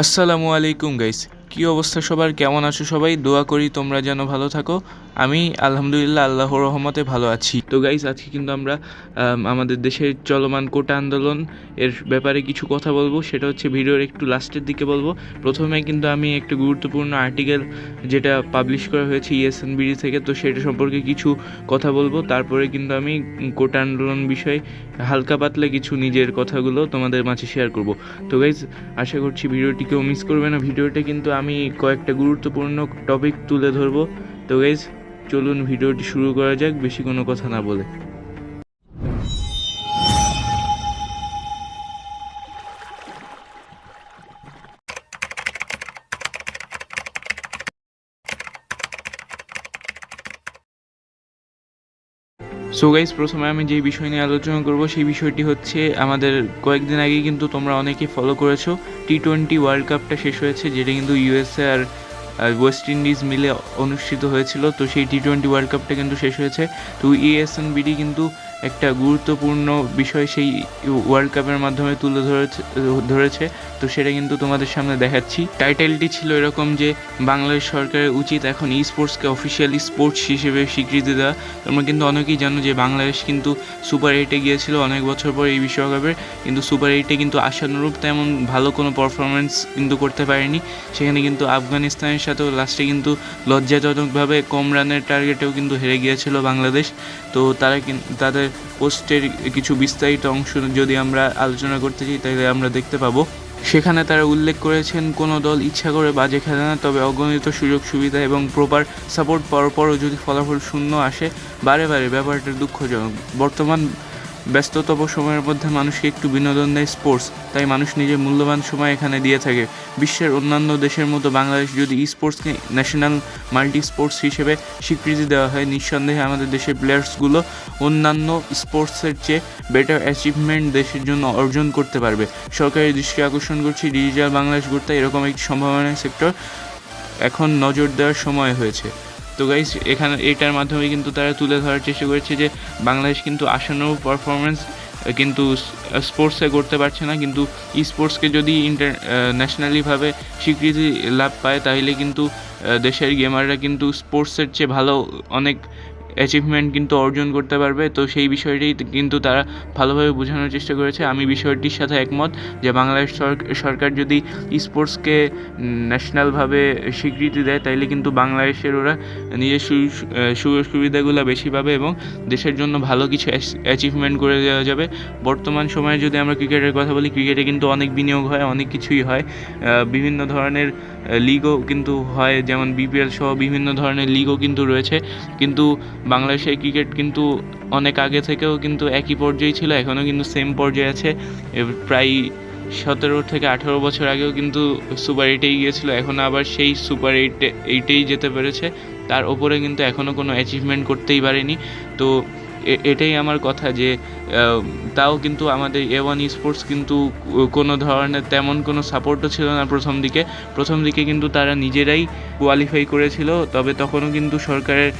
আসসালামু আলাইকুম গাইস কি অবস্থা সবার? কেমন আছো সবাই? দোয়া করি তোমরা যেন ভালো থাকো। আমি আলহামদুলিল্লাহ আল্লাহর রহমতে ভালো আছি। তো গাইজ আজকে কিন্তু আমরা আমাদের দেশের চলমান কোটা আন্দোলন এর ব্যাপারে কিছু কথা বলব। সেটা হচ্ছে ভিডিওর একটু লাস্টের দিকে বলব। প্রথমে কিন্তু আমি একটা গুরুত্বপূর্ণ আর্টিকেল যেটা পাবলিশ করা হয়েছে E ইএসএনবিডি থেকে, তো সেটা সম্পর্কে কিছু কথা বলব। তারপরে কিন্তু আমি কোটা আন্দোলন বিষয়ে হালকা পাতলা কিছু নিজের কথাগুলো তোমাদের মাঝে শেয়ার করব। তো গাইজ আশা করছি ভিডিওটি কেউ মিস করবে না। ভিডিওটা কিন্তু আমি কয়েকটা গুরুত্বপূর্ণ টপিক তুলে ধরবো। তো গাইজ চলুন ভিডিওটি শুরু করা যাক, বেশি কোনো কথা না বলে। সো গাইজ প্রথমে আমি যে বিষয় নিয়ে আলোচনা করব, সেই বিষয়টি হচ্ছে আমাদের কয়েকদিন আগে কিন্তু তোমরা অনেকে ফলো করেছ টি টোয়েন্টি ওয়ার্ল্ড কাপটা শেষ হয়েছে, যেটা কিন্তু ইউএসএ আর ওয়েস্ট ইন্ডিজ মিলে অনুষ্ঠিত হয়েছিল, তো সেই টি টোয়েন্টি ওয়ার্ল্ড কাপটা কিন্তু শেষ হয়েছে। তো E ইএসএনবিডি কিন্তু একটা গুরুত্বপূর্ণ বিষয় সেই ওয়ার্ল্ড কাপের মাধ্যমে তুলে ধরেছে ধরেছে। তো সেটা কিন্তু তোমাদের সামনে দেখাচ্ছি। টাইটেলটি ছিল এরকম যে, বাংলাদেশ সরকারের উচিত এখন ই স্পোর্টসকে অফিসিয়ালি স্পোর্টস হিসেবে স্বীকৃতি দেওয়া। তোমরা কিন্তু অনেকেই জানো যে, বাংলাদেশ কিন্তু সুপার এইটে গিয়েছিল অনেক বছর পর এই বিশ্বকাপের। কিন্তু সুপার এইটে কিন্তু আশানুরূপ তেমন ভালো কোনো পারফরমেন্স কিন্তু করতে পারেনি। সেখানে কিন্তু আফগানিস্তানের সাথেও লাস্টে কিন্তু লজ্জাজনকভাবে কম রানের টার্গেটেও কিন্তু হেরে গিয়েছিল বাংলাদেশ। তো তারা কিন্তু তাদের পোস্টের কিছু বিস্তারিত অংশ যদি আমরা আলোচনা করতে চাই, তাহলে আমরা দেখতে পাবো। সেখানে তারা উল্লেখ করেছেন, কোনো দল ইচ্ছা করে বাজে খেলে না, তবে অগণিত সুযোগ সুবিধা এবং প্রপার সাপোর্ট পাওয়ার পরও যদি ফলাফল শূন্য আসে, বারে বারে ব্যাপারটা দুঃখজনক। বর্তমান ব্যস্ততম সময়ের মধ্যে মানুষকে একটু বিনোদন দেয় স্পোর্টস তাই মানুষ নিজের মূল্যবান সময় এখানে দিয়ে থাকে। বিশ্বের অন্যান্য দেশের মতো বাংলাদেশ যদি ই স্পোর্টসকে ন্যাশনাল মাল্টি স্পোর্টস হিসেবে স্বীকৃতি দেওয়া হয়, নিঃসন্দেহে আমাদের দেশের প্লেয়ার্সগুলো অন্যান্য স্পোর্টসের চেয়ে বেটার অ্যাচিভমেন্ট দেশের জন্য অর্জন করতে পারবে। সরকারের দৃষ্টি আকর্ষণ করছি ডিজিটাল বাংলাদেশ গড়তে, এরকম একটি সম্ভাবনা সেক্টর এখন নজর দেওয়ার সময় হয়েছে। তো গাইস এখানে, এটার মাধ্যমে কিন্তু তারা তুলে ধরার চেষ্টা করেছে যে বাংলাদেশ কিন্তু আসন্ন পারফরমেন্স কিন্তু স্পোর্টসে করতে পারছে না। কিন্তু ই স্পোর্টসকে যদি ইন্টার ন্যাশনালিভাবে স্বীকৃতি লাভ পায়, তাহলে কিন্তু দেশের গেমাররা কিন্তু স্পোর্টসের চেয়ে ভালো অনেক অ্যাচিভমেন্ট কিন্তু অর্জন করতে পারবে। তো সেই বিষয়টি কিন্তু তারা ভালোভাবে বোঝানোর চেষ্টা করেছে। আমি বিষয়টির সাথে একমত যে বাংলাদেশ সরক- সরকার যদি স্পোর্টসকে ন্যাশনালভাবে স্বীকৃতি দেয়, তাইলে কিন্তু বাংলাদেশের ওরা নিজের সুযোগ সুবিধাগুলো বেশি পাবে এবং দেশের জন্য ভালো কিছু অ্যাচিভমেন্ট করে দেওয়া যাবে। বর্তমান সময়ে যদি আমরা ক্রিকেটের কথা বলি, ক্রিকেটে কিন্তু অনেক বিনিয়োগ হয়, অনেক কিছুই হয়। বিভিন্ন ধরনের লিগও কিন্তু হয়, যেমন বিপিএল সহ বিভিন্ন ধরনের লিগও কিন্তু রয়েছে। কিন্তু বাংলাদেশের ক্রিকেট কিন্তু অনেক আগে থেকেও কিন্তু একই পর্যায়ে ছিল, এখনও কিন্তু সেম পর্যায়ে আছে। প্রায় সতেরো থেকে আঠেরো বছর আগেও কিন্তু সুপার এইটেই গিয়েছিল, এখন আবার সেই সুপার এইটে এইটেই যেতে পেরেছে। তার ওপরে কিন্তু এখনও কোনো অ্যাচিভমেন্ট করতেই পারেনি। তো এটাই আমার কথা যে তাও কিন্তু আমাদের এ ওয়ান স্পোর্টস কিন্তু কোনো ধরনের তেমন কোনো সাপোর্টও ছিল না প্রথম দিকে। প্রথম দিকে কিন্তু তারা নিজেরাই কোয়ালিফাই করেছিল, তবে তখনও কিন্তু সরকারের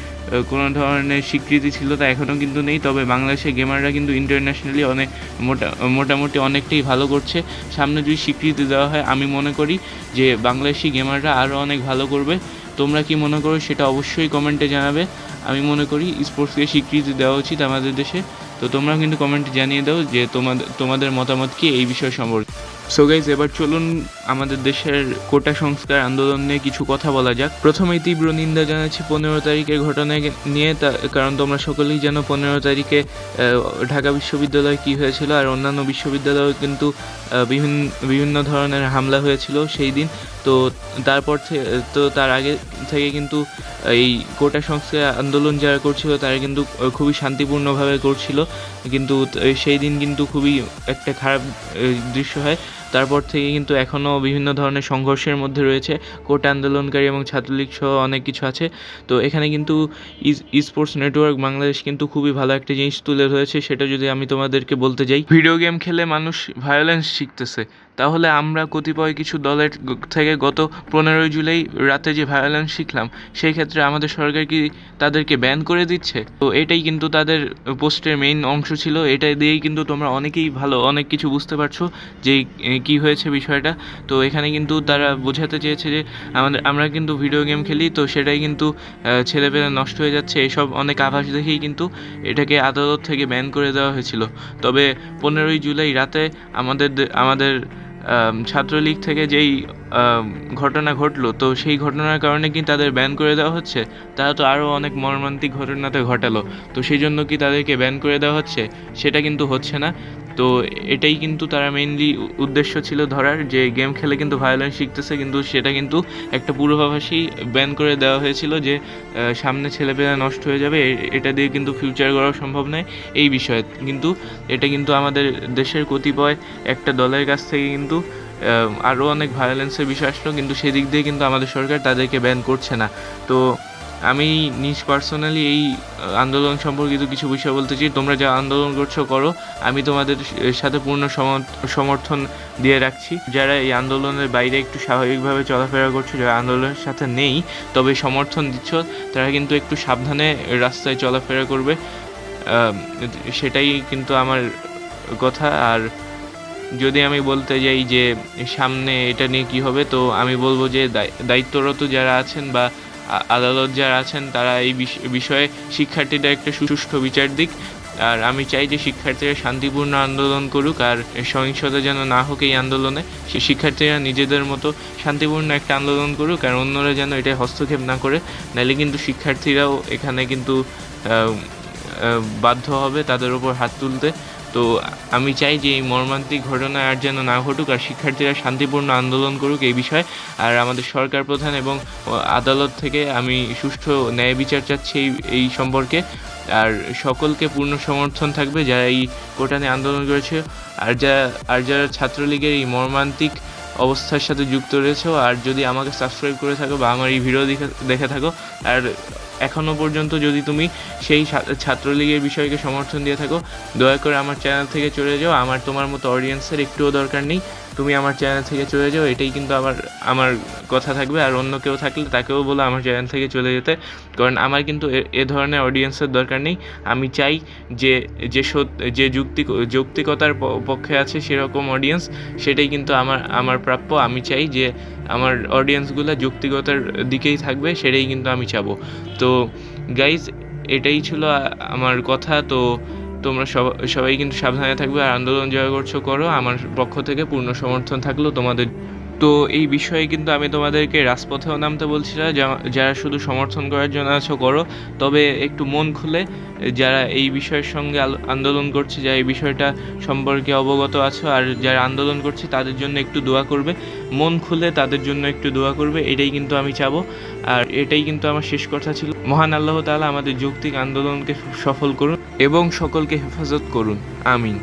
কোনো ধরনের স্বীকৃতি ছিল তা এখনও কিন্তু নেই। তবে বাংলাদেশের গেমাররা কিন্তু ইন্টারন্যাশনালি অনেক মোটা, মোটামুটি অনেকটাই ভালো করছে। সামনে যদি স্বীকৃতি দেওয়া হয়, আমি মনে করি যে, বাংলাদেশি গেমাররা আরও অনেক ভালো করবে। তোমরা কি মনে করো সেটা অবশ্যই কমেন্টে জানাবে। আমি মনে করি স্পোর্টসকে স্বীকৃতি দেওয়া উচিত আমাদের দেশে। তো তোমরা কিন্তু কমেন্ট জানিয়ে দাও যে তোমাদের তোমাদের মতামত কি এই বিষয় সম্পর্কে। সো গাইজ এবার চলুন আমাদের দেশের কোটা সংস্কার আন্দোলন নিয়ে কিছু কথা বলা যাক। প্রথমেই তীব্র নিন্দা জানাচ্ছি পনেরো তারিখের ঘটনায় নিয়ে কারণ তোমরা সকলেই জানো পনেরো তারিখে ঢাকা বিশ্ববিদ্যালয়ে কী হয়েছিল, আর অন্যান্য বিশ্ববিদ্যালয়ে কিন্তু বিভিন্ন বিভিন্ন ধরনের হামলা হয়েছিল সেই দিন। তো তারপর তো তার আগে থেকে কিন্তু এই কোটা সংস্কার আন্দোলন যারা করছিল, তারা কিন্তু খুবই শান্তিপূর্ণভাবে করছিল। কিন্তু সেই দিন কিন্তু খুবই একটা খারাপ দৃশ্য হয়। তারপর থেকে কিন্তু এখনও বিভিন্ন ধরনের সংঘর্ষের মধ্যে রয়েছে। কোটা আন্দোলনকারী এবং ছাত্রলীগ সহ অনেক কিছু আছে। তো এখানে কিন্তু স্পোর্টস নেটওয়ার্ক বাংলাদেশ কিন্তু খুবই ভালো একটা জিনিস তুলে ধরেছে, সেটা যদি আমি তোমাদেরকে বলতে যাই। ভিডিও গেম খেলে মানুষ ভায়োলেন্স শিখতেছে। তাহলে আমরা কতিপয় কিছু দলের থেকে গত পনেরোই জুলাই রাতে যে ভায়োলেন্স শিখলাম সেই ক্ষেত্রে আমাদের সরকার কি তাদেরকে ব্যান করে দিচ্ছে? তো এটাই কিন্তু তাদের পোস্টের মেইন অংশ ছিল। এটা দিয়েই কিন্তু তোমরা অনেকেই ভালো অনেক কিছু বুঝতে পারছ যে কি হয়েছে বিষয়টা। তো এখানে কিন্তু তারা বোঝাতে চেয়েছে যে আমাদের আমরা কিন্তু ভিডিও গেম খেলি তো সেটাই কিন্তু ছেলেপেলে নষ্ট হয়ে যাচ্ছে। এসব অনেক আভাস দেখেই কিন্তু এটাকে আদালত থেকে ব্যান করে দেওয়া হয়েছিল। তবে পনেরোই জুলাই রাতে আমাদের আমাদের আম, ছাত্রলীগ থেকে যেই ঘটনা ঘটলো, তো সেই ঘটনার কারণে কি তাদের ব্যান করে দেওয়া হচ্ছে? তারা তো আরও অনেক মর্মান্তিক ঘটনাতে ঘটালো, তো সেই জন্য কি তাদেরকে ব্যান করে দেওয়া হচ্ছে? সেটা কিন্তু হচ্ছে না। তো এটাই কিন্তু তারা মেইনলি উদ্দেশ্য ছিল ধরার, যে গেম খেলে কিন্তু ভায়োলেন্স শিখতেছে, কিন্তু সেটা কিন্তু একটা পূর্বাভাসেই ব্যান করে দেওয়া হয়েছিল যে সামনে ছেলেপেলে নষ্ট হয়ে যাবে এটা দিয়ে কিন্তু ফিউচার গড়া সম্ভব নয়, এই বিষয়ে। কিন্তু এটা কিন্তু আমাদের দেশের কতিপয় একটা দলের কাছ থেকে কিন্তু আরও অনেক ভায়োলেন্সের বিষয় আসলো, কিন্তু সেদিক দিয়ে কিন্তু আমাদের সরকার তাদেরকে ব্যান করছে না। তো আমি নিজ পার্সোনালি এই আন্দোলন সম্পর্কিত কিছু বিষয় বলতে চাই। তোমরা যা আন্দোলন করছ করো। আমি তোমাদের সাথে পূর্ণ সমর্থন দিয়ে রাখছি। যারা এই আন্দোলনের বাইরে একটু স্বাভাবিকভাবে চলাফেরা করছ, যারা আন্দোলনের সাথে নেই, তবে সমর্থন দিচ্ছ, তারা কিন্তু একটু সাবধানে রাস্তায় চলাফেরা করবে। সেটাই কিন্তু আমার কথা। আর যদি আমি বলতে যাই যে সামনে এটা নিয়ে কি হবে, তো আমি বলব যে দায়- দায়িত্বরত যারা আছেন বা আদালত যারা আছেন তারা এই বিষ- বিষয়ে শিক্ষার্থীদের একটা সুষ্ঠু বিচার দিক। আর আমি চাই যে শিক্ষার্থীরা শান্তিপূর্ণ আন্দোলন করুক আর সহিংসতা যেন না হোক এই আন্দোলনে। শিক্ষার্থীরা নিজেদের মতো শান্তিপূর্ণ একটা আন্দোলন করুক আর অন্যরা যেন এটা হস্তক্ষেপ না করে। নাহলে কিন্তু শিক্ষার্থীরাও এখানে কিন্তু বাধ্য হবে তাদের উপর হাত তুলতে। তো আমি চাই যে এই মর্মান্তিক ঘটনা আর যেন না ঘটুক আর শিক্ষার্থীরা শান্তিপূর্ণ আন্দোলন করুক এই বিষয়ে। আর আমাদের সরকার প্রধান এবং আদালত থেকে আমি সুষ্ঠু ন্যায় বিচার চাচ্ছি এই এই সম্পর্কে। আর সকলকে পূর্ণ সমর্থন থাকবে যারা এই কোটা নিয়ে আন্দোলন করেছে। আর যারা আর যারা ছাত্রলীগের এই মর্মান্তিক অবস্থার সাথে যুক্ত রয়েছে, আর যদি আমাকে সাবস্ক্রাইব করে থাকো বা আমার এই ভিডিও দেখে দেখে থাকো, আর এখনও পর্যন্ত যদি তুমি সেই ছাত্রলীগের বিষয়কে সমর্থন দিয়ে থাকো, দয়া করে আমার চ্যানেল থেকে চলে যাও। আমার তোমার মতো অডিয়েন্সের একটুও দরকার নেই। তুমি আমার চ্যানেল থেকে চলে যাও, এটাই কিন্তু আমার আমার কথা থাকবে। আর অন্য কেউ থাকলে তাকেও বলো আমার চ্যানেল থেকে চলে যেতে। কারণ আমার কিন্তু এ- ধরনের অডিয়েন্সের দরকার নেই। আমি চাই যে যে যে যুক্তি, যৌক্তিকতার পক্ষে আছে সেরকম অডিয়েন্স সেটাই কিন্তু আমার আমার প্রাপ্য। আমি চাই যে আমার অডিয়েন্সগুলো যৌক্তিকতার দিকেই থাকবে, সেটাই কিন্তু আমি চাবো। তো গাইজ এটাই ছিল আমার কথা। তো তোমরা সব- সবাই কিন্তু সাবধানে থাকবে আর আন্দোলন জয় করছ, করো। আমার পক্ষ থেকে পূর্ণ সমর্থন থাকল তোমাদের। তো এই বিষয়ে কিন্তু আমি তোমাদেরকে রাজপথেও নামতে বলছি না। যারা শুধু সমর্থন করার জন্য আছো, করো। তবে একটু মন খুলে, যারা এই বিষয়ের সঙ্গে আন্দোলন করছে, যারা এই বিষয়টা সম্পর্কে অবগত আছো আর যারা আন্দোলন করছে, তাদের জন্য একটু দোয়া করবে। মন খুলে তাদের জন্য একটু দোয়া করবে, এটাই কিন্তু আমি চাবো। আর এটাই কিন্তু আমার শেষ কথা ছিল। মহান আল্লাহ তালা আমাদের যৌক্তিক আন্দোলনকে সফল করুন এবং সকলকে হেফাজত করুন। আমিন।